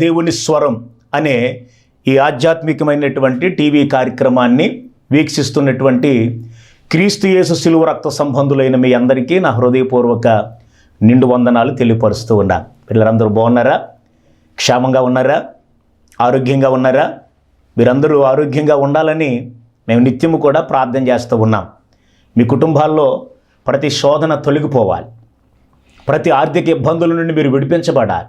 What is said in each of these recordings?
దేవుని స్వరం అనే ఈ ఆధ్యాత్మికమైనటువంటి టీవీ కార్యక్రమాన్ని వీక్షిస్తున్నటువంటి క్రీస్తు యేసు శిలువ రక్త సంబంధులైన మీ అందరికీ నా హృదయపూర్వక నిండు వందనాలు తెలియపరుస్తూ ఉన్నా. పిల్లలందరూ బాగున్నారా? క్షేమంగా ఉన్నారా? ఆరోగ్యంగా ఉన్నారా? మీరందరూ ఆరోగ్యంగా ఉండాలని మేము నిత్యము కూడా ప్రార్థన చేస్తూ ఉన్నాం. మీ కుటుంబాల్లో ప్రతి శోధన తొలగిపోవాలి. ప్రతి ఆర్థిక ఇబ్బందుల నుండి మీరు విడిపించబడాలి.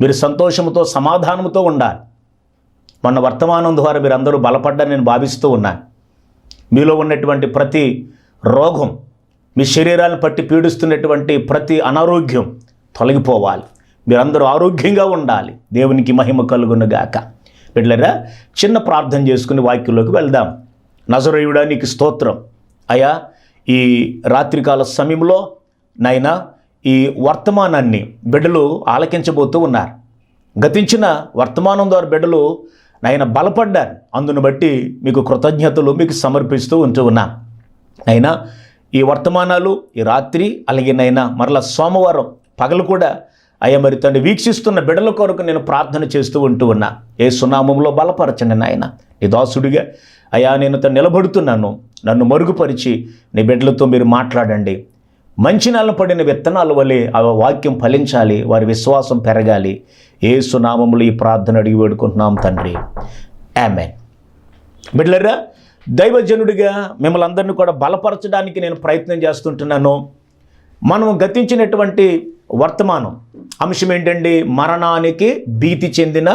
మీరు సంతోషంతో సమాధానంతో ఉండాలి. మొన్న వర్తమానం ద్వారా మీరు అందరూ బలపడ్డారని నేను భావిస్తూ ఉన్నాను. మీలో ఉన్నటువంటి ప్రతి రోగం మీ శరీరాన్ని పట్టి పీడిస్తున్నటువంటి ప్రతి అనారోగ్యం తొలగిపోవాలి. మీరందరూ ఆరోగ్యంగా ఉండాలి. దేవునికి మహిమ కలుగునుగాక. బిడ్డలరా చిన్న ప్రార్థన చేసుకుని వాక్యంలోకి వెళ్దాం. నజరేయుడా నీకు స్తోత్రం. అయా ఈ రాత్రికాల సమయంలో నాయనా ఈ వర్తమానాన్ని బిడ్డలు ఆలకించబోతూ ఉన్నారు. గతించిన వర్తమానం ద్వారా బిడ్డలు నాయన బలపడ్డారు. అందును బట్టి మీకు కృతజ్ఞతలు మీకు సమర్పిస్తూ ఉంటూ ఉన్నా. అయినా ఈ వర్తమానాలు ఈ రాత్రి అలాగే నైనా మరలా సోమవారం పగలు కూడా అయ్యా మరి తండ్రి వీక్షిస్తున్న బిడ్డల కొరకు నేను ప్రార్థన చేస్తూ ఉంటూ ఉన్నా. ఏ సునామంలో బలపరచండి నాయన. నీ దాసుడిగా అయ్యా నేను తను నిలబడుతున్నాను. నన్ను మరుగుపరిచి నీ బిడ్డలతో మీరు మాట్లాడండి. మంచి నెల పడిన విత్తనాల వలె ఆ వాక్యం ఫలించాలి వారి విశ్వాసం పెరగాలి. ఏ సునామములు ఈ ప్రార్థన అడిగి వేడుకుంటున్నాం తండ్రి. ఆమెన్. బిడ్లరా దైవజనుడిగా మిమ్మల్ని అందరినీ కూడా బలపరచడానికి నేను ప్రయత్నం చేస్తుంటున్నాను. మనం గతించినటువంటి వర్తమానం అంశం ఏంటండి? మరణానికి భీతి చెందిన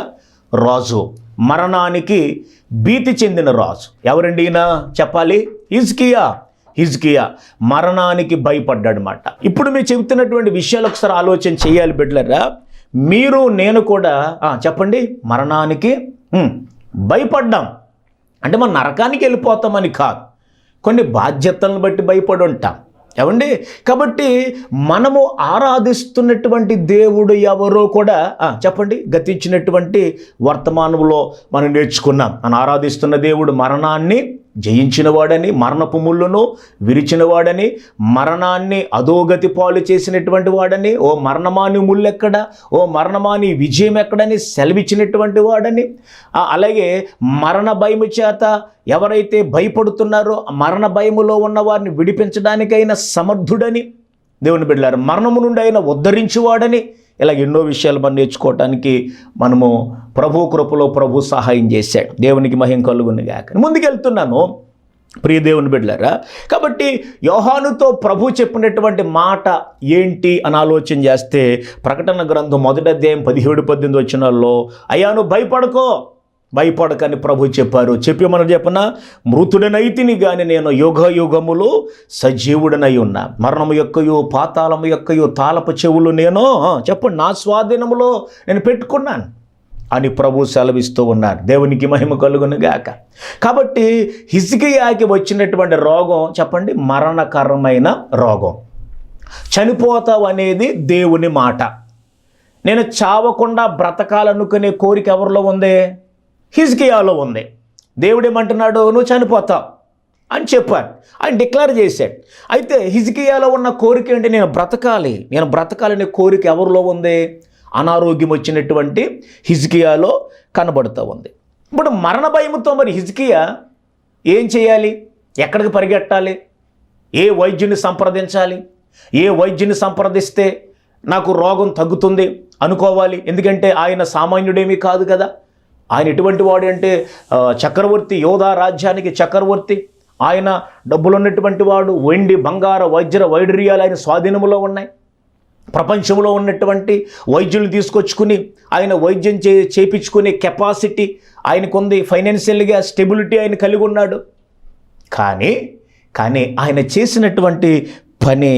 రాజు. మరణానికి భీతి చెందిన రాజు. ఎవరండి ఈయన? చెప్పాలి. ఇజ్కియా హిజ్కియా మరణానికి భయపడ్డాడనమాట ఇప్పుడు మీరు చెబుతున్నటువంటి విషయాలు ఒకసారి ఆలోచన చేయాలి బిడ్డలరా. మీరు నేను కూడా చెప్పండి. మరణానికి భయపడ్డాం. అంటే మన నరకానికి వెళ్ళిపోతామని కాదు. కొన్ని బాధ్యతలను బట్టి భయపడి ఉంటాం. ఏమండి? కాబట్టి మనము ఆరాధిస్తున్నటువంటి దేవుడు ఎవరో కూడా చెప్పండి. గతించినటువంటి వర్తమానంలో మనం నేర్చుకున్నాం. మనం ఆరాధిస్తున్న దేవుడు మరణాన్ని జయించినవాడని మరణపు ముళ్ళును విరిచినవాడని మరణాన్ని అధోగతి పాలు చేసినటువంటి వాడని ఓ మరణమాని ముళ్ళెక్కడ ఓ మరణమాని విజయం ఎక్కడని సెలవిచ్చినటువంటి వాడని అలాగే మరణ భయము చేత ఎవరైతే భయపడుతున్నారో ఆ మరణ భయములో ఉన్న వారిని విడిపించడానికైనా సమర్థుడని దేవుని బిడ్డలారు మరణము నుండి ఆయన ఉద్ధరించువాడని ఇలా ఎన్నో విషయాలు మనం నేర్చుకోవటానికి మనము ప్రభు కృపలో ప్రభు సహాయం చేశాడు. దేవునికి మహిం కలుగుని గాక. ముందుకెళ్తున్నాను. ప్రియ దేవుని బిడ్డలారా కాబట్టి యోహానుతో ప్రభు చెప్పినటువంటి మాట ఏంటి అని ఆలోచన చేస్తే ప్రకటన గ్రంథం మొదటి అధ్యాయం పదిహేడు పద్దెనిమిది వచ్చినాల్లో అయ్యాను నువ్వు భయపడకో. భయపడకని ప్రభు చెప్పారు. చెప్పి మనం చెప్పన? మృతుడనైతిని కానీ నేను యుగ యుగములో సజీవుడనై ఉన్నా. మరణము యొక్కయో పాతాళము యొక్కయో తాళపు చెవులు నేను చెప్పండి నా స్వాధీనములో నేను పెట్టుకున్నాను అని ప్రభు సెలవిస్తూ ఉన్నారు. దేవునికి మహిమ కలుగును గాక. కాబట్టి హిజికియాకి వచ్చినటువంటి రోగం చెప్పండి మరణకరమైన రోగం. చనిపోతావు అనేది దేవుని మాట. నేను చావకుండా బ్రతకాలనుకునే కోరిక ఎవరిలో ఉంది? హిజ్కియాలో ఉంది. దేవుడేమంటున్నాడు నువ్వు చనిపోతావు అని చెప్పాడు. ఆయన డిక్లేర్ చేశాడు. అయితే హిజ్కియాలో ఉన్న కోరిక ఏంటి? నేను బ్రతకాలి. నేను బ్రతకాలనే కోరిక ఎవరిలో ఉంది? అనారోగ్యం వచ్చినటువంటి హిజ్కియాలో కనబడుతూ ఉంది. ఇప్పుడు మరణ భయంతో మరి హిజ్కియా ఏం చేయాలి? ఎక్కడికి పరిగెట్టాలి? ఏ వైద్యుని సంప్రదించాలి? ఏ వైద్యుని సంప్రదిస్తే నాకు రోగం తగ్గుతుంది అనుకోవాలి? ఎందుకంటే ఆయన సామాన్యుడేమీ కాదు కదా. ఆయన ఎటువంటి వాడు అంటే చక్రవర్తి యోధా రాజ్యానికి చక్రవర్తి. ఆయన డబ్బులున్నటువంటి వాడు వెండి బంగార వజ్ర వైడర్యాలు ఆయన స్వాధీనంలో ఉన్నాయి. ప్రపంచంలో ఉన్నటువంటి వైద్యులు తీసుకొచ్చుకుని ఆయన వైద్యం చే చేపించుకునే కెపాసిటీ ఆయనకుంది ఫైనాన్షియల్గా స్టెబిలిటీ ఆయన కలిగి ఉన్నాడు. కానీ కానీ ఆయన చేసినటువంటి పని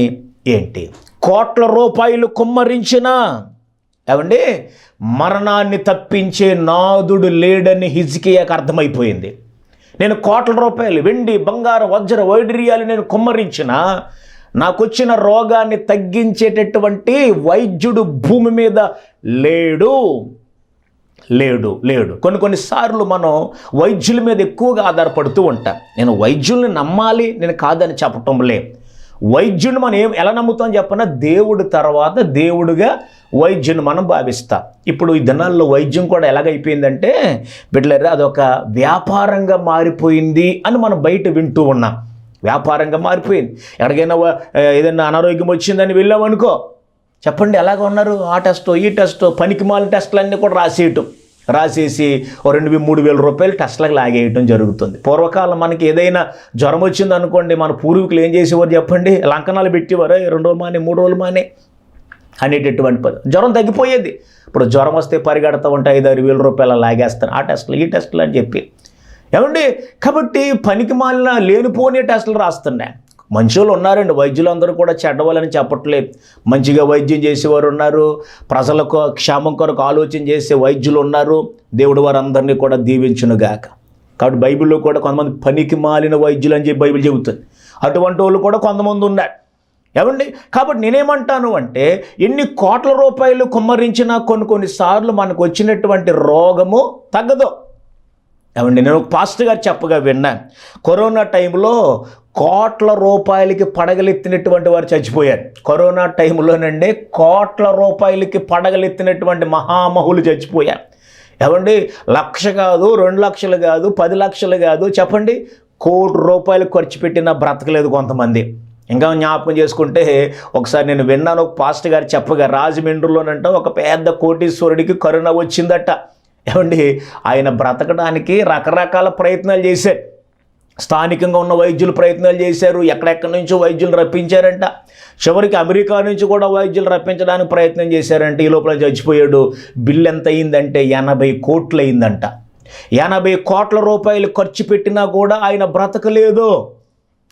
ఏంటి? కోట్ల రూపాయలు కుమ్మరించిన ఏమండి? మరణాన్ని తప్పించే నాదుడు లేడని హిజ్కియాకు అర్థమైపోయింది. నేను కోట్ల రూపాయలు వెండి బంగారం వజ్ర వైడర్యాలు నేను కుమ్మరించిన నాకొచ్చిన రోగాన్ని తగ్గించేటటువంటి వైద్యుడు భూమి మీద లేడు. లేడు లేడు. కొన్ని కొన్నిసార్లు మనం వైద్యుల మీద ఎక్కువగా ఆధారపడుతూ ఉంటాం. నేను వైద్యుల్ని నమ్మాలి నేను కాదని చెప్పటం లేదు వైద్యుని మనం ఏం ఎలా నమ్ముతాం చెప్పనా? దేవుడు తర్వాత దేవుడుగా వైద్యుని మనం భావిస్తాం. ఇప్పుడు ఈ దినాల్లో వైద్యం కూడా ఎలాగైపోయిందంటే బిడ్డలరా అదొక వ్యాపారంగా మారిపోయింది అని మనం బయట వింటూ ఉన్నాం. వ్యాపారంగా మారిపోయింది. ఎక్కడికైనా ఏదైనా అనారోగ్యం వచ్చిందని వెళ్ళామనుకో చెప్పండి ఎలాగ ఉన్నారు? ఆ టెస్ట్ ఈ టెస్ట్ పనికి మాలిన అన్నీ కూడా రాసేయటం. రాసేసి ఓ రెండు మూడు వేల రూపాయలు టెస్ట్లకు లాగేయటం జరుగుతుంది. పూర్వకాలం మనకి ఏదైనా జ్వరం వచ్చింది అనుకోండి మన పూర్వీకులు ఏం చేసేవారు చెప్పండి? లంకనాలు పెట్టేవారు? రెండు రోజులు మానే మూడు రోజులు మానే అనేటటువంటి పని జ్వరం తగ్గిపోయేది. ఇప్పుడు జ్వరం వస్తే పరిగెడతా ఉంటే ఐదు ఆరు వేల రూపాయలు లాగేస్తాను ఆ టెస్టులు ఈ టెస్టులు అని చెప్పి. ఏమండి? కాబట్టి పనికి మాలిన లేనిపోని టెస్టులు రాస్తున్నాయి. మనుషులు ఉన్నారండి వైద్యులందరూ కూడా చెడ్డవాళ్ళని చెప్పట్లేదు. మంచిగా వైద్యం చేసేవారు ఉన్నారు ప్రజలకు క్షేమం కొరకు ఆలోచన చేసే వైద్యులు ఉన్నారు. దేవుడు వారందరినీ కూడా దీవించునుగాక కాబట్టి బైబిల్లో కూడా కొంతమంది పనికి మాలిన వైద్యులు అని చెప్పి బైబిల్ చెబుతుంది. అటువంటి వాళ్ళు కూడా కొంతమంది ఉన్నారు. ఏమండి? కాబట్టి నేనేమంటాను అంటే ఎన్ని కోట్ల రూపాయలు కుమ్మరించినా కొన్ని కొన్నిసార్లు మనకు వచ్చినటువంటి రోగము తగ్గదు. ఏమండి? నేను ఒక పాస్టర్ గారు చెప్పగా విన్నాను. కరోనా టైంలో కోట్ల రూపాయలకి పడగలెత్తినటువంటి వారు చచ్చిపోయారు. కరోనా టైంలోనండి కోట్ల రూపాయలకి పడగలెత్తినటువంటి మహామహులు చచ్చిపోయారు. ఏమండి? లక్ష కాదు రెండు లక్షలు కాదు పది లక్షలు కాదు చెప్పండి? కోటి రూపాయలు ఖర్చు పెట్టినా బ్రతకలేదు కొంతమంది. ఇంకా జ్ఞాపకం చేసుకుంటే ఒకసారి నేను విన్నాను ఒక పాస్టర్ గారు చెప్పగా రాజమండ్రిలోనంట ఒక పెద్ద కోటీశ్వరుడికి కరోనా వచ్చిందట. ఏమండి? ఆయన బ్రతకడానికి రకరకాల ప్రయత్నాలు చేశారు. స్థానికంగా ఉన్న వైద్యులు ప్రయత్నాలు చేశారు. ఎక్కడెక్కడి నుంచో వైద్యులు రప్పించారంట. చివరికి అమెరికా నుంచి కూడా వైద్యులు రప్పించడానికి ప్రయత్నం చేశారంట. ఈ లోపల చచ్చిపోయాడు. బిల్ ఎంత అయిందంటే ఎనభై కోట్లు అయిందంట. ఎనభై కోట్ల రూపాయలు ఖర్చు పెట్టినా కూడా ఆయన బ్రతకలేదు.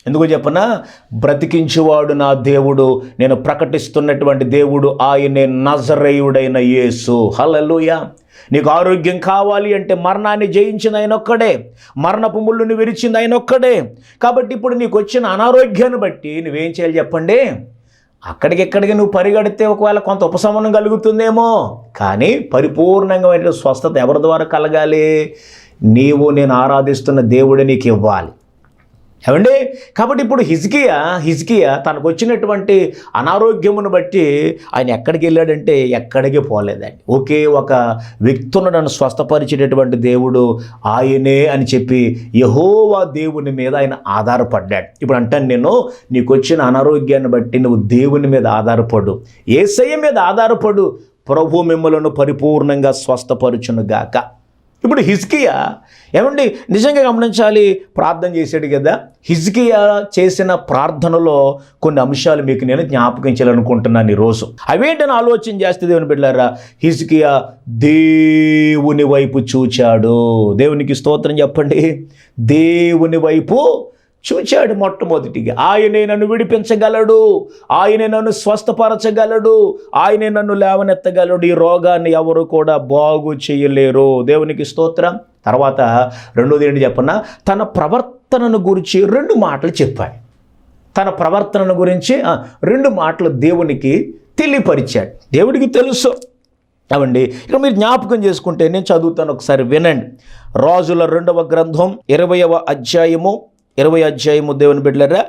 ఎందుకు చెప్పనా? బ్రతికించేవాడు నా దేవుడు. నేను ప్రకటిస్తున్నటువంటి దేవుడు ఆయనే నజరేయుడైన యేసు. హలలుయా నీకు ఆరోగ్యం కావాలి అంటే మరణాన్ని జయించిన ఆయన ఒక్కడే మరణపు ముళ్ళుని విరిచింది ఆయన ఒక్కడే. కాబట్టి ఇప్పుడు నీకు వచ్చిన అనారోగ్యాన్ని బట్టి నువ్వేం చేయాలి చెప్పండి? అక్కడికెక్కడికి నువ్వు పరిగెడితే ఒకవేళ కొంత ఉపశమనం కలుగుతుందేమో. కానీ పరిపూర్ణంగా స్వస్థత ఎవరి ద్వారా కలగాలి? నీవు నేను ఆరాధిస్తున్న దేవుడు నీకు ఇవ్వాలి. ఏమండి? కాబట్టి ఇప్పుడు హిజ్కియా హిజ్కియా తనకు వచ్చినటువంటి అనారోగ్యమును బట్టి ఆయన ఎక్కడికి వెళ్ళాడంటే ఎక్కడికి పోలేదండి. ఒకే ఒక వ్యక్తులను నన్ను స్వస్థపరిచేటటువంటి దేవుడు ఆయనే అని చెప్పి యహోవా దేవుని మీద ఆయన ఆధారపడ్డాడు. ఇప్పుడు అంటాను నేను నీకు వచ్చిన అనారోగ్యాన్ని బట్టి నువ్వు దేవుని మీద ఆధారపడు. ఏసయ్య మీద ఆధారపడు. ప్రభు మిమ్మలను పరిపూర్ణంగా స్వస్థపరచును గాక ఇప్పుడు హిజ్కియా ఏమండి? నిజంగా గమనించాలి? ప్రార్థన చేశాడు కదా. హిజ్కియా చేసిన ప్రార్థనలో కొన్ని అంశాలు మీకు నేను జ్ఞాపకం చేయాలనుకుంటున్నాను ఈరోజు అవేంటని ఆలోచన చేస్తే దేవుని బిడ్డారా హిజ్కియా దేవుని వైపు చూచాడు. దేవునికి స్తోత్రం చెప్పండి. దేవుని వైపు చూచాడు మొట్టమొదటిగా. ఆయనే నన్ను విడిపించగలడు. ఆయనే నన్ను స్వస్థపరచగలడు. ఆయనే నన్ను లేవనెత్తగలడు. ఈ రోగాన్ని ఎవరు కూడా బాగు చేయలేరు. దేవునికి స్తోత్రం. తర్వాత రెండోది ఏంటి చెప్పన్నా తన ప్రవర్తనను గురించి రెండు మాటలు చెప్పాడు. తన ప్రవర్తనను గురించి రెండు మాటలు దేవునికి తెలియపరిచాడు. దేవుడికి తెలుసు. అవండి ఇక మీరు జ్ఞాపకం చేసుకుంటే నేను చదువుతాను ఒకసారి వినండి. రాజుల రెండవ గ్రంథం ఇరవయవ అధ్యాయము ఇరవై అధ్యాయము దేవుని బిడ్డలరా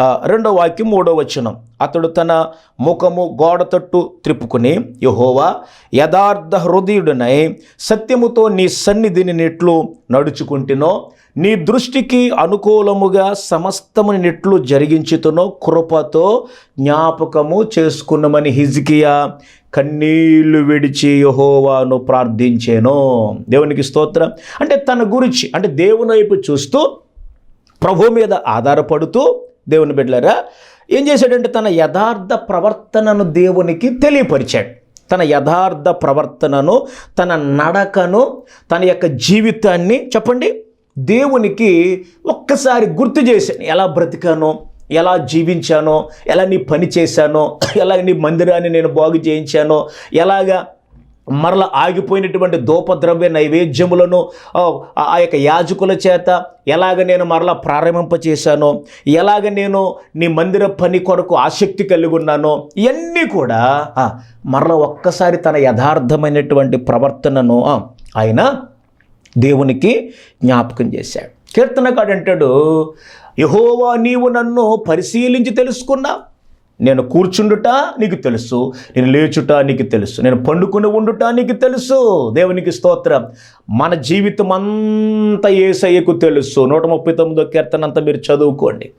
రెండో రెండవ వాక్యం మూడో వచనం. అతడు తన ముఖము గోడ తట్టు త్రిప్పుకుని యహోవా యథార్థ హృదయుడనై సత్యముతో నీ సన్నిధిని నెట్లు నడుచుకుంటునో నీ దృష్టికి అనుకూలముగా సమస్తముని నెట్లు జరిగించుతునో కృపతో జ్ఞాపకము చేసుకున్నమని హిజికియా కన్నీళ్ళు విడిచి యహోవాను ప్రార్థించేను. దేవునికి స్తోత్రం. అంటే తన గురించి అంటే దేవుని వైపు చూస్తూ ప్రభు మీద ఆధారపడుతూ దేవుని బిడ్డలారా ఏం చేశాడంటే తన యథార్థ ప్రవర్తనను దేవునికి తెలియపరిచాడు. తన యథార్థ ప్రవర్తనను తన నడకను తన యొక్క జీవితాన్ని చెప్పండి దేవునికి ఒక్కసారి గుర్తు చేశాను. ఎలా బ్రతికానో ఎలా జీవించానో ఎలా నీ పని చేశానో ఎలా నీ మందిరాన్ని నేను బాగు చేయించానో ఎలాగా మరల ఆగిపోయినటువంటి దూపద్రవ్య నైవేద్యములను ఆ, ఆ యొక్క యాజకుల చేత ఎలాగ నేను మరలా ప్రారంభింపచేశానో ఎలాగ నేను నీ మందిర పని కొరకు ఆసక్తి కలిగి ఉన్నానో ఇవన్నీ కూడా మరల ఒక్కసారి తన యథార్థమైనటువంటి ప్రవర్తనను ఆయన దేవునికి జ్ఞాపకం చేశాడు. కీర్తనకాడు అంటాడు యహోవా నీవు నన్ను పరిశీలించి తెలుసుకున్నావు. నేను కూర్చుండుట నీకు తెలుసు నేను లేచుట నీకు తెలుసు నేను పండుకుని ఉండుట నీకు తెలుసు. దేవునికి స్తోత్రం. మన జీవితం అంతా ఏసయ్యకు తెలుసు. నూట ముప్పై తొమ్మిదో కీర్తన అంతా మీరు చదువుకోండి.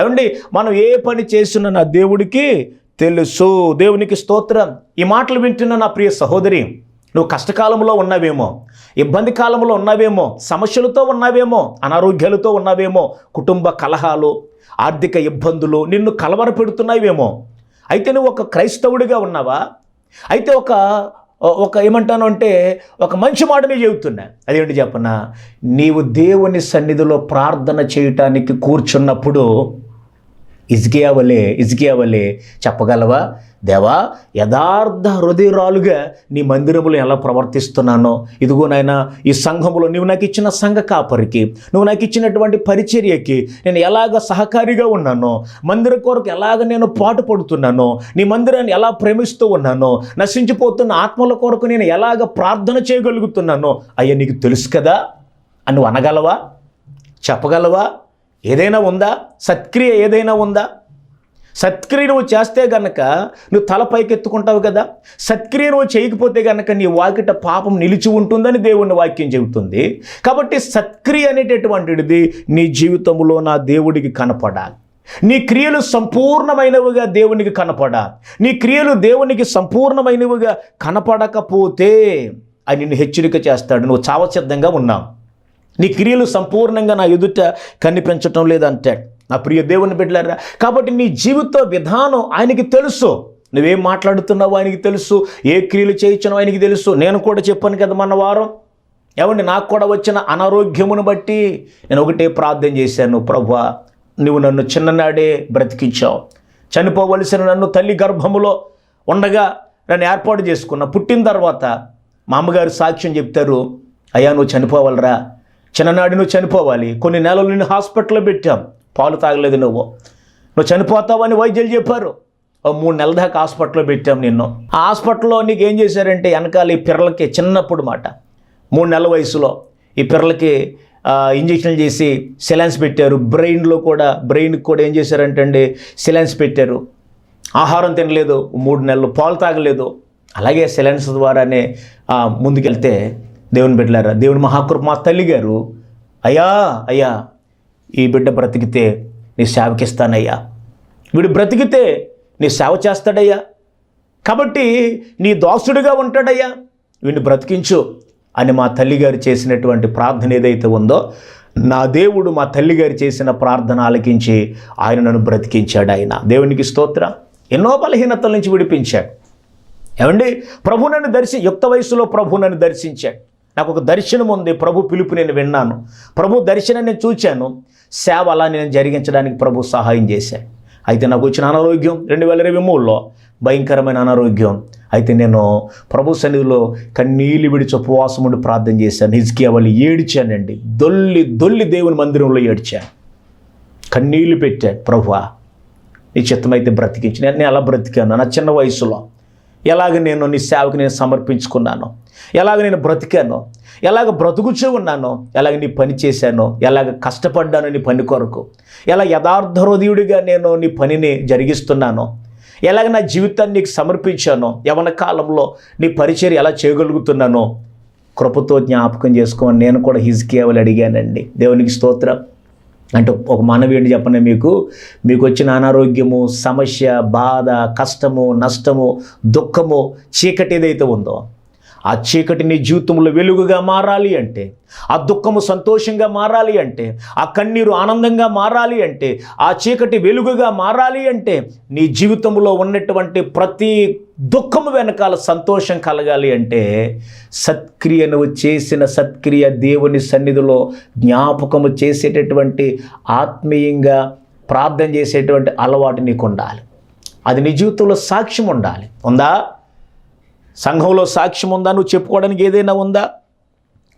ఏమండి మనం ఏ పని చేస్తున్నా నా దేవుడికి తెలుసు. దేవునికి స్తోత్రం. ఈ మాటలు వింటున్న నా ప్రియ సహోదరి నువ్వు కష్టకాలంలో ఉన్నావేమో ఇబ్బంది కాలంలో ఉన్నావేమో సమస్యలతో ఉన్నావేమో అనారోగ్యాలతో ఉన్నావేమో కుటుంబ కలహాలు ఆర్థిక ఇబ్బందులు నిన్ను కలవర పెడుతున్నావేమో అయితే నువ్వు ఒక క్రైస్తవుడిగా ఉన్నావా? అయితే ఒక ఒక ఏమంటాను అంటే ఒక మంచి మాటనే చెబుతున్నా. అదేంటి చెప్పనా? నీవు దేవుని సన్నిధిలో ప్రార్థన చేయటానికి కూర్చున్నప్పుడు ఇజ్కియా వలే ఇజ్కియా చెప్పగలవా? దేవా యథార్థ హృదయరాలుగా నీ మందిరములో ఎలా ప్రవర్తిస్తున్నానో? ఇదిగో నాయన ఈ సంఘములో నువ్వు నాకు ఇచ్చిన సంఘ కాపరికి నువ్వు నాకు ఇచ్చినటువంటి పరిచర్యకి నేను ఎలాగ సహకారిగా ఉన్నానో మందిర కొరకు ఎలాగ నేను పాటు పడుతున్నానో నీ మందిరాన్ని ఎలా ప్రేమిస్తూ ఉన్నానో నశించిపోతున్న ఆత్మల కొరకు నేను ఎలాగ ప్రార్థన చేయగలుగుతున్నానో అయ్యా నీకు తెలుసు కదా అని అనగలవా? చెప్పగలవా? ఏదైనా ఉందా? సత్క్రియ ఏదైనా ఉందా? సత్క్రియ నువ్వు చేస్తే గనక నువ్వు తల పైకెత్తుకుంటావు కదా. సత్క్రియ నువ్వు చేయకపోతే గనక నీ వాకిట పాపం నిలిచి ఉంటుందని దేవుని వాక్యం చెబుతుంది. కాబట్టి సత్క్రియ అనేటటువంటిది నీ జీవితంలో నా దేవుడికి కనపడాలి. నీ క్రియలు సంపూర్ణమైనవిగా దేవునికి కనపడాలి. నీ క్రియలు దేవునికి సంపూర్ణమైనవిగా కనపడకపోతే అని నిన్ను హెచ్చరిక చేస్తాడు. నువ్వు చావసిద్ధంగా ఉన్నావు. నీ క్రియలు సంపూర్ణంగా నా ఎదుట కనిపించటం లేదంటాడు నా ప్రియ దేవుని బిడ్డలారా కాబట్టి నీ జీవిత విధానం ఆయనకి తెలుసు. నువ్వేం మాట్లాడుతున్నావు ఆయనకి తెలుసు. ఏ క్రియలు చేయించనో ఆయనకి తెలుసు. నేను కూడా చెప్పాను కదా మన వారం ఏమండి నాకు కూడా వచ్చిన అనారోగ్యమును బట్టి నేను ఒకటే ప్రార్థన చేశాను. ప్రభా నువ్వు నన్ను చిన్ననాడే బ్రతికించావు. చనిపోవలసిన నన్ను తల్లి గర్భములో ఉండగా నన్ను ఏర్పాటు చేసుకున్న పుట్టిన తర్వాత మా అమ్మగారు సాక్ష్యం చెప్తారు అయ్యా నువ్వు చనిపోవాలరా. చిన్ననాడు నువ్వు చనిపోవాలి. కొన్ని నెలలు నిన్ను హాస్పిటల్లో పెట్టాం. పాలు తాగలేదు నువ్వు. నువ్వు చనిపోతావని వైద్యులు చెప్పారు. ఓ మూడు నెలల దాకా హాస్పిటల్లో పెట్టాం నిన్ను. ఆ హాస్పిటల్లో నీకు ఏం చేశారంటే వెనకాల ఈ పిల్లలకి చిన్నప్పుడు మాట. మూడు నెలల వయసులో ఈ పిల్లలకి ఇంజక్షన్లు చేసి సిలెన్స్ పెట్టారు. బ్రెయిన్లో కూడా బ్రెయిన్కి కూడా ఏం చేశారంటే అండి సిలెన్స్ పెట్టారు. ఆహారం తినలేదు. మూడు నెలలు పాలు తాగలేదు. అలాగే సిలెన్స్ ద్వారానే ముందుకెళ్తే దేవుని బిడ్డలారా దేవుని మహాకృప మా తల్లి గారు. అయ్యా అయ్యా ఈ బిడ్డ బ్రతికితే నీ సేవకిస్తానయ్యా. వీడు బ్రతికితే నీ సేవ చేస్తాడయ్యా. కాబట్టి నీ దోస్తుడిగా ఉంటాడయ్యా. వీడిని బ్రతికించు అని మా తల్లిగారు చేసినటువంటి ప్రార్థన ఏదైతే ఉందో నా దేవుడు మా తల్లిగారు చేసిన ప్రార్థన ఆలకించి ఆయన నన్ను బ్రతికించాడు ఆయన. దేవునికి స్తోత్ర. ఎన్నో బలహీనతల నుంచి విడిపించాడు. ఏమండి? ప్రభు నన్ను దర్శి యుక్త వయసులో ప్రభు నన్ను దర్శించాడు. నాకు ఒక దర్శనం ఉంది. ప్రభు పిలుపు నేను విన్నాను. ప్రభు దర్శనాన్ని చూచాను. సేవ అలా నేను జరిగించడానికి ప్రభు సహాయం చేశాను అయితే నాకు వచ్చిన అనారోగ్యం రెండు వేల ఇరవై మూడులో. భయంకరమైన అనారోగ్యం. అయితే నేను ప్రభు సన్నిధిలో కన్నీళ్ళు విడిచి ఉపవాసం ఉండి ప్రార్థన చేశాను. హిజ్కియా వాళ్ళు ఏడిచానండి. దొల్లి దొల్లి దేవుని మందిరంలో ఏడ్చాను. కన్నీళ్ళు పెట్టాను. ప్రభు నీ చిత్తమైతే బ్రతికించి. నేను నేను ఎలా బ్రతికాను. నా చిన్న వయసులో. ఎలాగ నేను నీ సేవకు నేను సమర్పించుకున్నాను? ఎలాగ నేను బ్రతికాను ఎలాగ బ్రతుకుచూ ఉన్నాను ఎలాగ నీ పని చేశాను ఎలాగ కష్టపడ్డాను నీ పని కొరకు ఎలా యథార్థ హృదయుడిగా నేను నీ పనిని జరిగిస్తున్నాను ఎలాగ నా జీవితాన్ని నీకు సమర్పించానో యవన కాలంలో నీ పరిచయం ఎలా చేయగలుగుతున్నానో కృపతో జ్ఞాపకం చేసుకోమని నేను కూడా హిజ్కియావలు అడిగానండి. దేవునికి స్తోత్రం. అంటే ఒక మనవి ఏంటి చెప్పండి మీకు? మీకు వచ్చిన అనారోగ్యము సమస్య బాధ కష్టము నష్టము దుఃఖము చీకటి ఏదైతే ఉందో ఆ చీకటి నీ జీవితంలో వెలుగుగా మారాలి అంటే ఆ దుఃఖము సంతోషంగా మారాలి అంటే ఆ కన్నీరు ఆనందంగా మారాలి అంటే ఆ చీకటి వెలుగుగా మారాలి అంటే నీ జీవితంలో ఉన్నటువంటి ప్రతి దుఃఖము వెనకాల సంతోషం కలగాలి అంటే సత్క్రియ నువ్వు చేసిన సత్క్రియ దేవుని సన్నిధిలో జ్ఞాపకము చేసేటటువంటి ఆత్మీయంగా ప్రార్థన చేసేటువంటి అలవాటు నీకు ఉండాలి అది నీ జీవితంలో సాక్ష్యం ఉండాలి. ఉందా? సంఘంలో సాక్ష్యం ఉందా? నువ్వు చెప్పుకోవడానికి ఏదైనా ఉందా?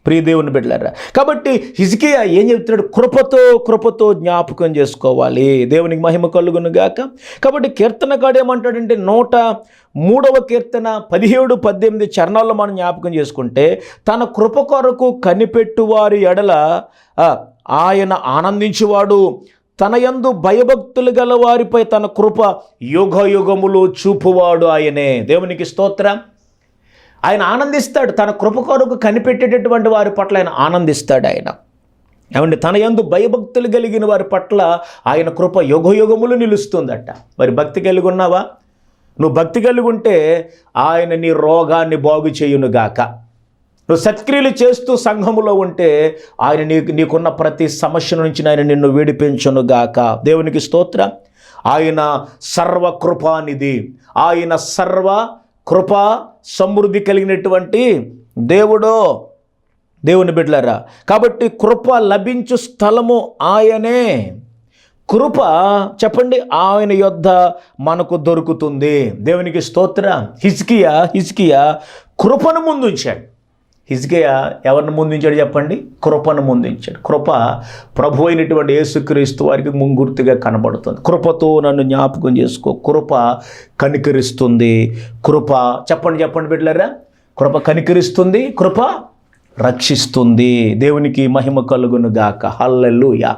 ప్రియదేవుని బిడ్డలారా కాబట్టి హిజికియా ఏం చెప్తున్నాడు? కృపతో కృపతో జ్ఞాపకం చేసుకోవాలి. దేవునికి మహిమ కలుగును గాక. కాబట్టి కీర్తనకాడు ఏమంటాడంటే నూట మూడవ కీర్తన పదిహేడు పద్దెనిమిది చరణాల్లో మనం జ్ఞాపకం చేసుకుంటే తన కృప కొరకు కనిపెట్టువారి ఎడల ఆయన ఆనందించువాడు. తన యందు భయభక్తులు గల వారిపై తన కృప యుగ యుగములు చూపువాడు ఆయనే. దేవునికి స్తోత్రం. ఆయన ఆనందిస్తాడు. తన కృప కొరకు కనిపెట్టేటటువంటి వారి పట్ల ఆయన ఆనందిస్తాడు ఆయన. ఏమండి? తన యందు భయభక్తులు కలిగిన వారి పట్ల ఆయన కృప యుగ యుగములు నిలుస్తుందట. మరి భక్తి కలిగి ఉన్నావా? నువ్వు భక్తి కలిగి ఉంటే ఆయన నీ రోగాన్ని బాగు చేయునుగాక నువ్వు సత్క్రియలు చేస్తూ సంఘములో ఉంటే ఆయన నీకు నీకున్న ప్రతి సమస్య నుంచి ఆయన నిన్ను విడిపించునుగాక దేవునికి స్తోత్ర. ఆయన సర్వకృపానిధి. ఆయన సర్వ కృప సమృద్ధి కలిగినటువంటి దేవుడో దేవుని బిడ్డలారా. కాబట్టి కృప లభించు స్థలము ఆయనే. కృప చెప్పండి ఆయన యొద్ద మనకు దొరుకుతుంది. దేవునికి స్తోత్ర. హిజ్కియా హిజ్కియా కృపను ముందుంచాడు హిజ్గయ ఎవరిని ముందుంచాడు చెప్పండి? కృపను ముందుంచాడు. కృప ప్రభు అయినటువంటి యేసుక్రీస్తు వారికి ముంగుర్తిగా కనబడుతుంది. కృపతో నన్ను జ్ఞాపకం చేసుకో. కృప కనికరిస్తుంది. కృప చెప్పండి చెప్పండి బిడ్డలారా. కృప కనికరిస్తుంది. కృప రక్షిస్తుంది. దేవునికి మహిమ కలుగును గాక. హల్లెల్లుయా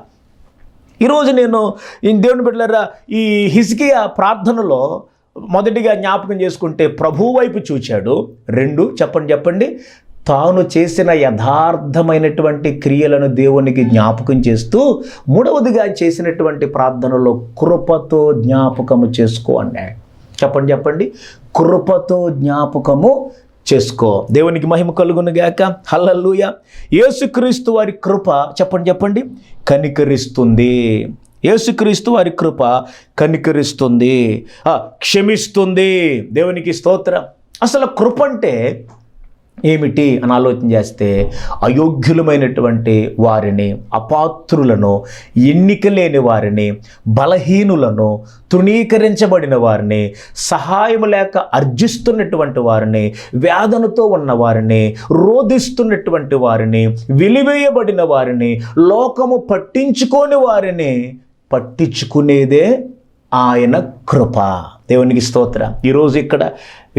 ఈరోజు నేను ఈ దేవుని బిడ్డలారా ఈ హిజ్కియా ప్రార్థనలో మొదటిగా జ్ఞాపకం చేసుకుంటే ప్రభు వైపు చూచాడు. రెండు చెప్పండి చెప్పండి. తాను చేసిన యథార్థమైనటువంటి క్రియలను దేవునికి జ్ఞాపకం చేస్తూ మూడవదిగా చేసినటువంటి ప్రార్థనలో కృపతో జ్ఞాపకము చేసుకో అన్నాడు. చెప్పండి చెప్పండి. కృపతో జ్ఞాపకము చేసుకో. దేవునికి మహిమ కలుగునుగాక హల్లల్లుయ యేసుక్రీస్తు వారి కృప చెప్పండి చెప్పండి. కనికరిస్తుంది. యేసుక్రీస్తు వారి కృప కనికరిస్తుంది. క్షమిస్తుంది. దేవునికి స్తోత్రం. అసలు కృప అంటే ఏమిటి అని ఆలోచన చేస్తే అయోగ్యులమైనటువంటి వారిని అపాత్రులను ఎన్నిక లేని వారిని బలహీనులను తృణీకరించబడిన వారిని సహాయం లేక అర్జిస్తున్నటువంటి వారిని వేదనతో ఉన్న వారిని రోధిస్తున్నటువంటి వారిని వెలివేయబడిన వారిని లోకము పట్టించుకోని వారిని పట్టించుకునేదే ఆయన కృప. దేవునికి స్తోత్ర. ఈరోజు ఇక్కడ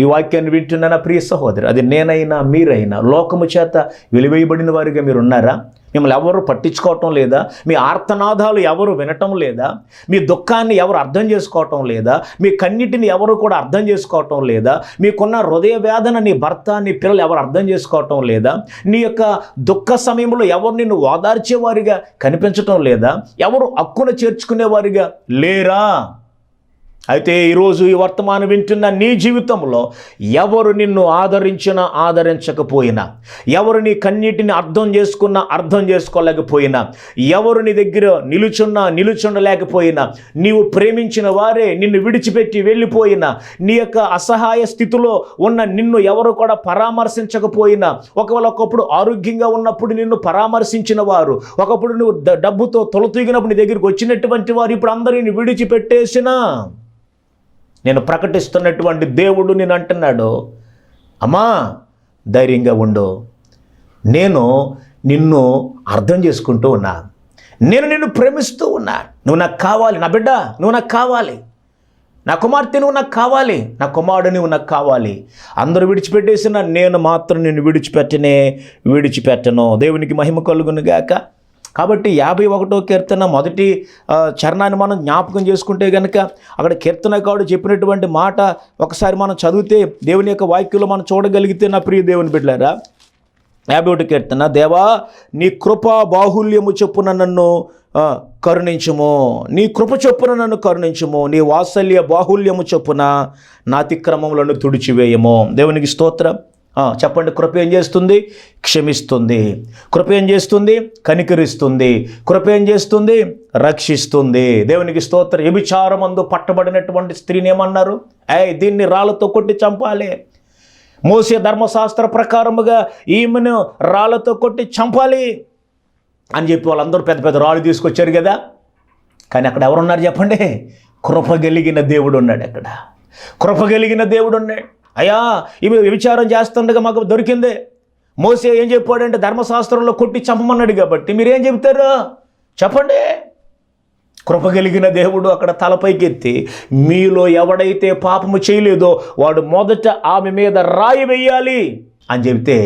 ఈ వాక్యాన్ని వింటున్న నా ప్రియ సహోదరు? అది నేనైనా మీరైనా లోకము చేత వెలివేయబడిన వారిగా మీరు ఉన్నారా? మిమ్మల్ని ఎవరు పట్టించుకోవటం లేదా? మీ ఆర్తనాదాలు ఎవరు వినటం లేదా? మీ దుఃఖాన్ని ఎవరు అర్థం చేసుకోవటం లేదా? మీ కన్నిటిని ఎవరు కూడా అర్థం చేసుకోవటం లేదా? మీకున్న హృదయ వేదన నీ భర్త నీ పిల్లలు ఎవరు అర్థం చేసుకోవటం లేదా? నీ యొక్క దుఃఖ సమయంలో ఎవరు నిన్ను ఓదార్చేవారిగా కనిపించటం లేదా? ఎవరు హక్కున చేర్చుకునేవారిగా లేరా? అయితే ఈరోజు ఈ వర్తమానం వింటున్న నీ జీవితంలో ఎవరు నిన్ను ఆదరించినా ఆదరించకపోయినా? ఎవరు నీ కన్నీటిని అర్థం చేసుకున్నా అర్థం చేసుకోలేకపోయినా? ఎవరు నీ దగ్గర నిలుచున్నా నిలుచుండలేకపోయినా? నీవు ప్రేమించిన వారే నిన్ను విడిచిపెట్టి వెళ్ళిపోయినా? నీ యొక్క అసహాయ స్థితిలో ఉన్న నిన్ను ఎవరు కూడా పరామర్శించకపోయినా? ఒకవేళ ఒకప్పుడు ఆరోగ్యంగా ఉన్నప్పుడు నిన్ను పరామర్శించిన వారు ఒకప్పుడు నువ్వు డబ్బుతో తొలతూగినప్పుడు నీ దగ్గరికి వచ్చినటువంటి వారు ఇప్పుడు అందరిని విడిచిపెట్టేసినా? నేను ప్రకటిస్తున్నటువంటి దేవుడు నేను అంటున్నాడు. అమ్మా ధైర్యంగా ఉండు. నేను నిన్ను అర్థం చేసుకుంటూ ఉన్నా. నేను నిన్ను ప్రేమిస్తూ ఉన్నా. నువ్వు నాకు కావాలి నా బిడ్డ నువ్వు నాకు కావాలి. నా కుమార్తె నువ్వు నాకు కావాలి నా కుమారుడు నువ్వు నాకు కావాలి. అందరూ విడిచిపెట్టేసిన నేను మాత్రం నిన్ను విడిచిపెట్టనే విడిచిపెట్టను. దేవునికి మహిమ కలుగును గాక. కాబట్టి యాభై ఒకటో కీర్తన మొదటి చరణాన్ని మనం జ్ఞాపకం చేసుకుంటే కనుక అక్కడ కీర్తనకారుడు చెప్పినటువంటి మాట ఒకసారి మనం చదివితే దేవుని యొక్క వాక్యంలో మనం చూడగలిగితే నా ప్రియ దేవుని బిడ్డారా యాభై ఒకటి కీర్తన దేవా నీ కృప బాహుల్యము చొప్పున నన్ను ఆ, కరుణించుము. నీ కృప చొప్పున నన్ను కరుణించుము. నీ వాత్సల్య బాహుల్యము చొప్పున నా అతిక్రమములను తుడిచివేయము. దేవునికి స్తోత్రం. చెప్పండి కృప ఏం చేస్తుంది? క్షమిస్తుంది. కృప ఏం చేస్తుంది? కనికరిస్తుంది. కృప ఏం చేస్తుంది? రక్షిస్తుంది. దేవునికి స్తోత్ర. వ్యభిచారమందు పట్టబడినటువంటి స్త్రీని ఏమన్నారు? ఏ దీన్ని రాళ్ళతో కొట్టి చంపాలి. మోసే ధర్మశాస్త్ర ప్రకారముగా ఈమెను రాళ్ళతో కొట్టి చంపాలి అని చెప్పి వాళ్ళందరూ పెద్ద పెద్ద రాళ్ళు తీసుకొచ్చారు కదా. కానీ అక్కడ ఎవరున్నారు చెప్పండి? కృప కలిగిన దేవుడు ఉన్నాడు అక్కడ. కృప కలిగిన దేవుడు ఉన్నాడు. అయ్యా ఈమె విచారం చేస్తుండగా మాకు దొరికింది. మోసే ఏం చెప్పాడంటే ధర్మశాస్త్రంలో కొట్టి చంపమన్నాడు కాబట్టి. మీరేం చెప్తారు? చెప్పండి. కృప కలిగిన దేవుడు అక్కడ తలపైకెత్తి మీలో ఎవడైతే పాపము చేయలేదో వాడు మొదట ఆమె మీద రాయి వేయాలి అని చెబితే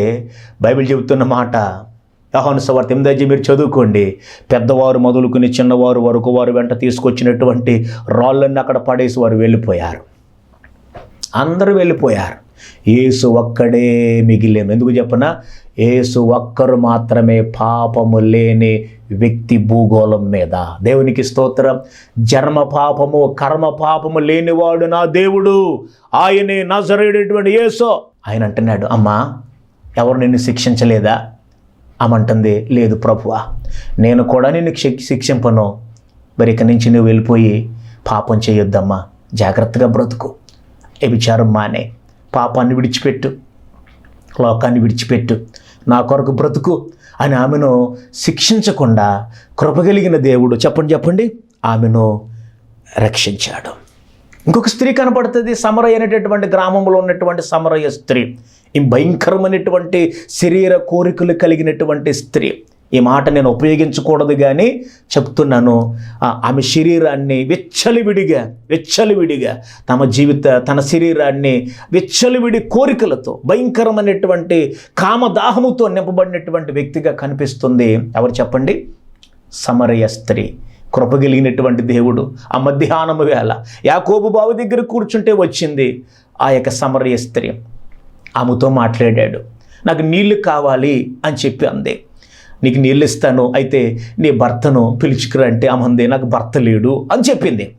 బైబిల్ చెబుతున్న మాట యహాను సవార్త మీరు చదువుకోండి. పెద్దవారు మొదలుకుని చిన్నవారు వరకు వారు వెంట తీసుకొచ్చినటువంటి రాళ్ళన్నీ అక్కడ పడేసి వారు వెళ్ళిపోయారు. అందరూ వెళ్ళిపోయారు. ఏసు ఒక్కడే మిగిలేను ఎందుకు చెప్పనా? ఏసు ఒక్కరు మాత్రమే పాపము లేని వ్యక్తి భూగోళం మీద. దేవునికి స్తోత్రం. జన్మ పాపము కర్మ పాపము లేనివాడు నా దేవుడు. ఆయనే నజరేటటువంటి యేసో. ఆయన అంటున్నాడు అమ్మా ఎవరు నిన్ను శిక్షించలేదా? అమంటుంది లేదు ప్రభువా నేను కూడా నిన్ను శిక్ష శిక్షింపను. మరి ఇక్కడి నుంచి నువ్వు వెళ్ళిపోయి పాపం చేయొద్దమ్మా. జాగ్రత్తగా బ్రతుకు. వ్యభిచారం మానే? పాపాన్ని విడిచిపెట్టు. లోకాన్ని విడిచిపెట్టు. నా కొరకు బ్రతుకు అని ఆమెను శిక్షించకుండా కృపగలిగిన దేవుడు చెప్పండి చెప్పండి. ఆమెను రక్షించాడు. ఇంకొక స్త్రీ కనపడుతుంది సమరయ్య అనేటటువంటి గ్రామంలో ఉన్నటువంటి సమరయ్య స్త్రీ. ఈ భయంకరమైనటువంటి శరీర కోరికలు కలిగినటువంటి స్త్రీ. ఈ మాట నేను ఉపయోగించకూడదు కానీ చెప్తున్నాను. ఆమె శరీరాన్ని వెచ్చలివిడిగా వెచ్చలివిడిగా తమ జీవిత తన శరీరాన్ని వెచ్చలివిడి కోరికలతో భయంకరమైనటువంటి కామదాహముతో నింపబడినటువంటి వ్యక్తిగా కనిపిస్తుంది. ఎవరు చెప్పండి? సమరయ స్త్రీ. కృపగలిగినటువంటి దేవుడు. ఆ మధ్యాహ్నము వేళ యాకోబు బావి దగ్గర కూర్చుంటే వచ్చింది ఆ యొక్క సమరయ స్త్రీ. ఆమెతో మాట్లాడాడు. నాకు నీళ్ళు కావాలి అని చెప్పి అంది. నీకు నీళ్ళు ఇస్తాను అయితే నీ భర్తను పిలుచుకురా అంటే అమ్మందే నాకు భర్త లేడు అని చెప్పింది.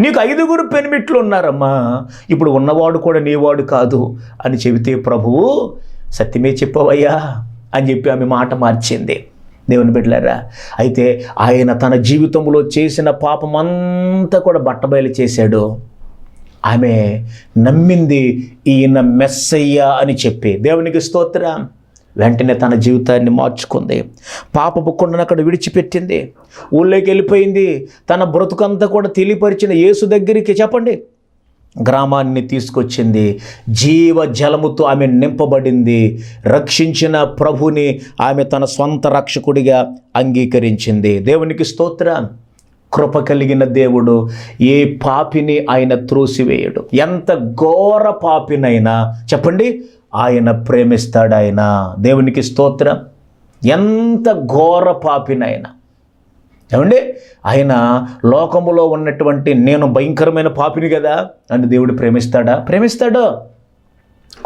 నీకు ఐదుగురు పెనిమిట్లు ఉన్నారమ్మా ఇప్పుడు ఉన్నవాడు కూడా నీవాడు కాదు అని చెబితే ప్రభువు సత్యమే చెప్పవయ్యా అని చెప్పి ఆమె మాట మార్చింది. దేవుని బిడ్డలారా అయితే ఆయన తన జీవితంలో చేసిన పాపం అంతా కూడా బట్టబయలు చేశాడు. ఆమె నమ్మింది ఈయన మెస్సయ్య అని చెప్పి దేవునికి స్తోత్రం. వెంటనే తన జీవితాన్ని మార్చుకుంది. పాపపు కొండను అక్కడ విడిచిపెట్టింది. ఊళ్ళోకి వెళ్ళిపోయింది. తన బ్రతుకంతా కూడా తెలియపరిచిన యేసు దగ్గరికి చెప్పండి. గ్రామాన్ని తీసుకొచ్చింది. జీవ జలముతో ఆమె నింపబడింది. రక్షించిన ప్రభుని ఆమె తన స్వంత రక్షకుడిగా అంగీకరించింది. దేవునికి స్తోత్ర. కృప కలిగిన దేవుడు ఏ పాపిని ఆయన త్రోసివేయడు. ఎంత ఘోర పాపినైనా చెప్పండి. ఆయన ప్రేమిస్తాడు ఆయన. దేవునికి స్తోత్రం. ఎంత ఘోర పాపినైనా. ఏమండి? ఆయన లోకములో ఉన్నటువంటి నేను భయంకరమైన పాపిని కదా అని దేవుడు ప్రేమిస్తాడా? ప్రేమిస్తాడా.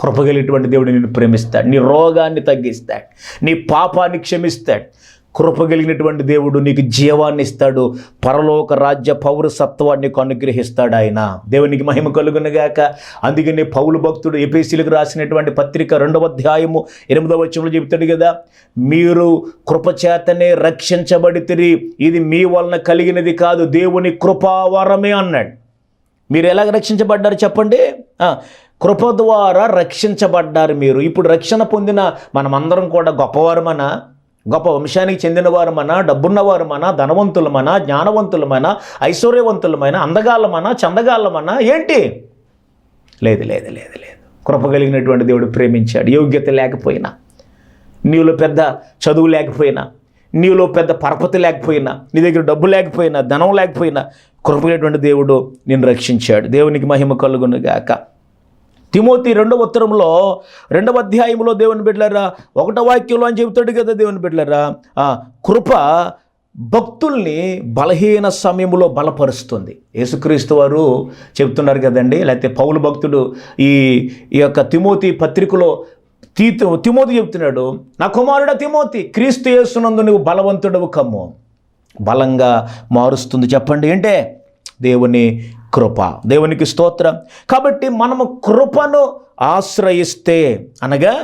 కృపగలిగినటువంటి దేవుడు నిన్ను ప్రేమిస్తాడు. నీ రోగాన్ని తగ్గిస్తాడు. నీ పాపాన్ని క్షమిస్తాడు. కృపగలిగినటువంటి దేవుడు నీకు జీవాన్ని ఇస్తాడు. పరలోక రాజ్య పౌరసత్వాన్ని అనుగ్రహిస్తాడు ఆయన. దేవునికి మహిమ కలుగునగాక అందుకని పౌలు భక్తుడు ఏపీసీలకు రాసినటువంటి పత్రిక రెండవ అధ్యాయము ఎనిమిదవ వచ్చంలో చెబుతాడు కదా మీరు కృపచేతనే రక్షించబడితిరి. ఇది మీ వలన కలిగినది కాదు దేవుని కృపావరమే అన్నాడు. మీరు ఎలాగ రక్షించబడ్డారు చెప్పండి? కృప ద్వారా రక్షించబడ్డారు మీరు. ఇప్పుడు రక్షణ పొందిన మనమందరం కూడా గొప్పవారమనా? గొప్ప వంశానికి చెందినవారమనా డబ్బున్నవారమనా ధనవంతులమనా జ్ఞానవంతులమైనా ఐశ్వర్యవంతులమైన అందగాళ్ళమనా చందగాళ్ళమనా ఏంటి? లేదు లేదు లేదు లేదు. కృప కలిగినటువంటి దేవుడు ప్రేమించాడు. యోగ్యత లేకపోయినా నీలో పెద్ద చదువు లేకపోయినా నీలో పెద్ద పరపతి లేకపోయినా నీ దగ్గర డబ్బు లేకపోయినా ధనం లేకపోయినా కృపలేటువంటి దేవుడు నిన్ను రక్షించాడు. దేవునికి మహిమ కలుగునుగాక. గాక తిమోతి రెండవ ఉత్తరంలో రెండవ అధ్యాయంలో దేవుని బిడ్డలారా ఒకట వాక్యంలో అని చెబుతాడు కదా దేవుని బిడ్డలారా కృప భక్తుల్ని బలహీన సమయంలో బలపరుస్తుంది. యేసుక్రీస్తు వారు చెప్తున్నారు కదండి లేకపోతే పౌలు భక్తుడు ఈ ఈ యొక్క తిమోతి పత్రికలో తీ తిమోతి చెప్తున్నాడు నా కుమారుడ తిమోతి క్రీస్తు యేసునందు నువ్వు బలవంతుడవు కమ్ము. బలంగా మారుస్తుంది. చెప్పండి ఏంటే? దేవుని కృప. దేవునికి స్తోత్రం. కాబట్టి మనము కృపను ఆశ్రయిస్తే అనగా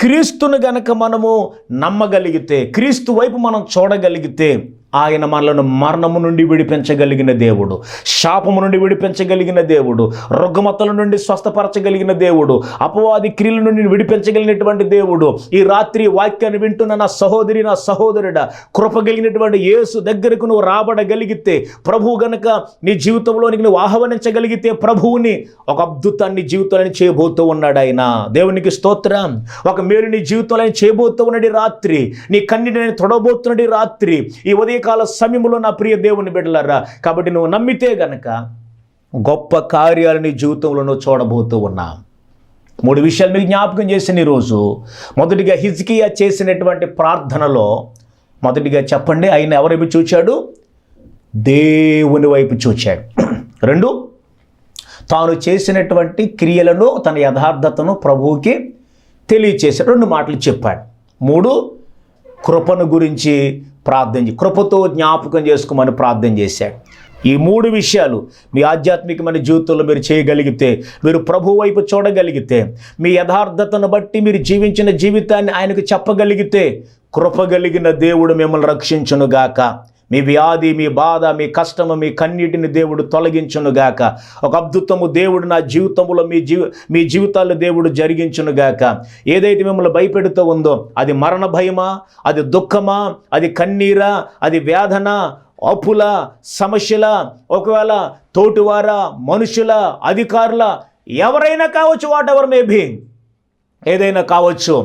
క్రీస్తును గనక మనము నమ్మగలిగితే క్రీస్తు వైపు మనం చూడగలిగితే ఆయన మనలను మరణము నుండి విడిపించగలిగిన దేవుడు శాపము నుండి విడిపించగలిగిన దేవుడు రుగ్మతల నుండి స్వస్థపరచగలిగిన దేవుడు అపవాది క్రియల నుండి విడిపించగలిగినటువంటి దేవుడు ఈ రాత్రి వాక్యాన్ని వింటున్న నా సహోదరి నా సహోదరుడ కృపగలిగినటువంటి యేసు దగ్గరకు నువ్వు రాబడగలిగితే ప్రభువు గనక నీ జీవితంలోనికి నువ్వు ఆహ్వానించగలిగితే ప్రభువుని ఒక అద్భుతాన్ని జీవితంలో చేయబోతూ ఉన్నాడు ఆయన. దేవునికి స్తోత్రం. ఒక మేలు నీ జీవితంలో చేయబోతూ ఉన్నాడు రాత్రి. నీ కన్నిటి నేను తొడబోతున్నాడు ఈ రాత్రి. ఈ ఉదయకాల సమయంలో నా ప్రియ దేవుని బిడ్డలారా కాబట్టి నువ్వు నమ్మితే గనక గొప్ప కార్యాలని జీవితంలోనూ జీవితంలో నువ్వు చూడబోతూ ఉన్నా మూడు విషయాలు మీకు జ్ఞాపకం చేసిన ఈరోజు మొదటిగా హిజ్కియా చేసినటువంటి ప్రార్థనలో మొదటిగా చెప్పండి ఆయన ఎవరైపు చూచాడు? దేవుని వైపు చూచాడు. రెండు తాను చేసినటువంటి క్రియలను తన యథార్థతను ప్రభువుకి తెలియచేశాడు. రెండు మాటలు చెప్పాడు. మూడు కృపను గురించి ప్రార్థన కృపతో జ్ఞాపకం చేసుకోమని ప్రార్థన చేశాడు. ఈ మూడు విషయాలు మీ ఆధ్యాత్మికమైన జీవితంలో మీరు చేయగలిగితే మీరు ప్రభు వైపు చూడగలిగితే మీ యథార్థతను బట్టి మీరు జీవించిన జీవితాన్ని ఆయనకు చెప్పగలిగితే కృపగలిగిన దేవుడు మిమ్మల్ని రక్షించునుగాక. మీ వ్యాధి మీ బాధ మీ కష్టము మీ కన్నీటిని దేవుడు తొలగించునుగాక ఒక అద్భుతము దేవుడు నా జీవితంలో మీ జీవి మీ జీవితాల్లో దేవుడు జరిగించునుగాక ఏదైతే మిమ్మల్ని భయపెడుతూ ఉందో అది మరణ భయమా? అది దుఃఖమా? అది కన్నీరా? అది వేదన? అప్పుల? సమస్యల? ఒకవేళ తోటివార? మనుషుల? అధికారుల? ఎవరైనా కావచ్చు వాట్ ఎవర్ మేబీ ఏదైనా కావచ్చు.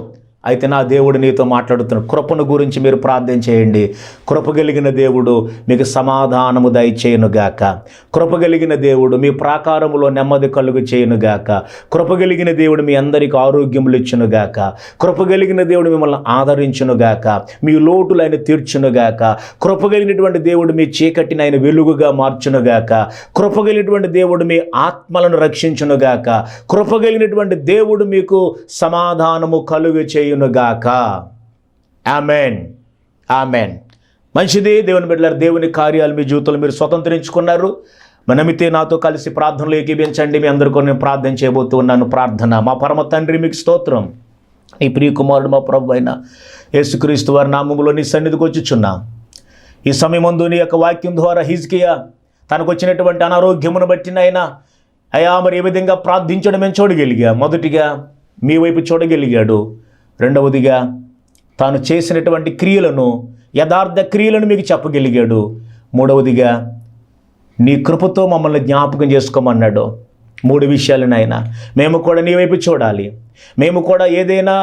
అయితే నా దేవుడు నీతో మాట్లాడుతున్నాడు కృపను గురించి మీరు ప్రార్థన చేయండి. కృప కలిగిన దేవుడు మీకు సమాధానము దయచేయునుగాక కృప కలిగిన దేవుడు మీ ప్రాకారములో నెమ్మది కలుగు చేయునుగాక కృప కలిగిన దేవుడు మీ అందరికీ ఆరోగ్యములు ఇచ్చునుగాక కృప కలిగిన దేవుడు మిమ్మల్ని ఆదరించునుగాక మీ లోటులు ఆయన తీర్చునుగాక కృప కలిగినటువంటి దేవుడు మీ చీకటిని ఆయన వెలుగుగా మార్చునుగాక కృప కలిగినటువంటి దేవుడు మీ ఆత్మలను రక్షించునుగాక కృప కలిగినటువంటి దేవుడు మీకు సమాధానము కలుగు చేయునుగాక. ఆమెన్. ఆమెన్. మంచిది దేవుని బిడ్డలారు దేవుని కార్యాలు మీ జీవితంలో మీరు స్వతంత్రించుకున్నారు. మనమితే నాతో కలిసి ప్రార్థనలు ఏకీభించండి. మీ అందరికీ నేను ప్రార్థన చేయబోతూ ఉన్నాను. ప్రార్థన. మా పరమ తండ్రి మీకు స్తోత్రం. ఈ ప్రియకుమారుడు మా ప్రభు అయిన యేసుక్రీస్తు వారి నామంలో నీ సన్నిధికి వచ్చుచున్నాం. ఈ సమయమందు నీ యొక్క వాక్యం ద్వారా హిజ్కియా తనకు వచ్చినటువంటి అనారోగ్యమును బట్టి నాయన అయా మరి ఏ విధంగా ప్రార్థించడం మేము చూడగలిగా. మొదటిగా మీ వైపు చూడగలిగాడు. రెండవదిగా తాను చేసినటువంటి క్రియలను యథార్థ క్రియలను మీకు చెప్పగలిగాడు. మూడవదిగా నీ కృపతో మమ్మల్ని జ్ఞాపకం చేసుకోమన్నాడు. మూడు విషయాలు నాయన మేము కూడా నీ వైపు చూడాలి. మేము కూడా ఏదైనా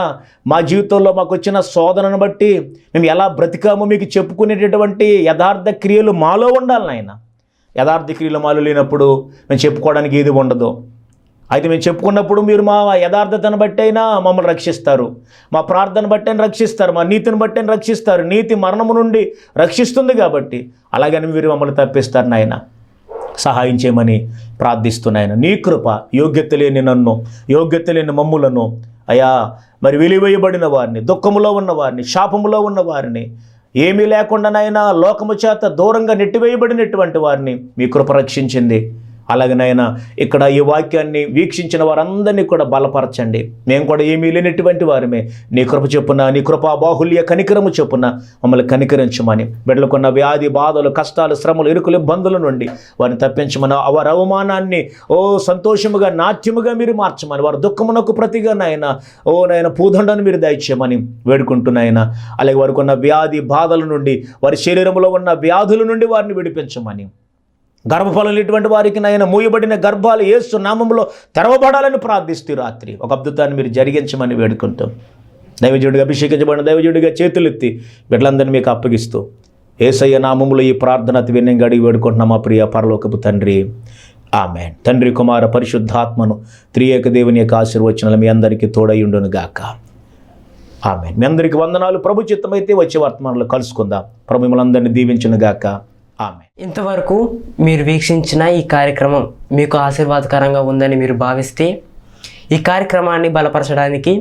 మా జీవితంలో మాకు వచ్చిన శోధనను బట్టి మేము ఎలా బ్రతికామో మీకు చెప్పుకునేటటువంటి యథార్థ క్రియలు మాలో ఉండాలి నాయన. యథార్థ క్రియలు మాలో లేనప్పుడు మేము చెప్పుకోవడానికి ఏది ఉండదు. అయితే మేము చెప్పుకున్నప్పుడు మీరు మా యథార్థతను బట్టి అయినా మమ్మల్ని రక్షిస్తారు. మా ప్రార్థన బట్టి రక్షిస్తారు. మా నీతిని బట్టి రక్షిస్తారు. నీతి మరణము నుండి రక్షిస్తుంది కాబట్టి అలాగని మీరు మమ్మల్ని తప్పిస్తారు నాయన. సహాయం చేయమని ప్రార్థిస్తున్నాయన నీ కృప యోగ్యత లేని నన్ను యోగ్యత లేని మమ్ములను అయా మరి వెలివేయబడిన వారిని దుఃఖములో ఉన్న వారిని శాపములో ఉన్న వారిని ఏమీ లేకుండానైనా లోకము చేత దూరంగా నెట్టివేయబడినటువంటి వారిని మీ కృప రక్షించింది. అలాగనైనా ఇక్కడ ఈ వాక్యాన్ని వీక్షించిన వారందరినీ కూడా బలపరచండి. మేము కూడా ఏమీ లేనటువంటి వారమే. నీ కృప చొప్పున నీ కృపా బాహుల్య కనికరము చొప్పున మమ్మల్ని కనికరించమని బిడ్డలకున్న వ్యాధి బాధలు కష్టాలు శ్రమలు ఇరుకులు ఇబ్బందుల నుండి వారిని తప్పించమని వారి అవమానాన్ని ఓ సంతోషముగా నాట్యముగా మీరు మార్చమని వారి దుఃఖమునకు ప్రతిగా నాయన ఓ నాయన పూదండను మీరు దయచేయమని వేడుకుంటున్నాయన. అలాగే వారికి ఉన్న వ్యాధి బాధల నుండి వారి శరీరంలో ఉన్న వ్యాధుల నుండి వారిని విడిపించమని గర్భఫలం ఇటువంటి వారికి నాయన మూయబడిన గర్భాలు ఏసు నామంలో తెరవబడాలని ప్రార్థిస్తూ రాత్రి. ఒక అద్భుతాన్ని మీరు జరిగించమని వేడుకుంటాం. దైవజుడిగా అభిషేకించబడిన దైవజుడిగా చేతులెత్తి బిడ్డలందరినీ మీకు అప్పగిస్తూ ఏసయ్య నామములో ఈ ప్రార్థన అతి వినయంగా అడిగి వేడుకుంటున్నాం మా ప్రియ పరలోకపు తండ్రి. ఆమె తండ్రి కుమార పరిశుద్ధాత్మను త్రియేక దేవుని యొక్క ఆశీర్వచనాలు మీ అందరికీ తోడయుండును గాక. ఆమె మీ అందరికీ వందనాలు. ప్రభు చిత్తమైతే వచ్చే వర్తమానంలో కలుసుకుందాం. ప్రభు మిమ్మల్ని అందరినీ దీవించును గాక. ఆమె ఇంతవరకు మీరు వీక్షించిన ఈ కార్యక్రమం మీకు ఆశీర్వాదకరంగా ఉందని మీరు భావిస్తే ఈ కార్యక్రమాన్ని బలపరచడానికి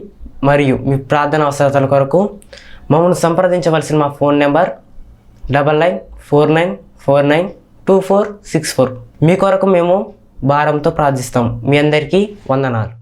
మరియు మీ ప్రార్థన అవసరతల కొరకు మమ్మల్ని సంప్రదించవలసిన మా phone number double nine four nine four nine two four six four. మీ కొరకు మేము భారంతో ప్రార్థిస్తాం. మీ అందరికీ వందనాలు.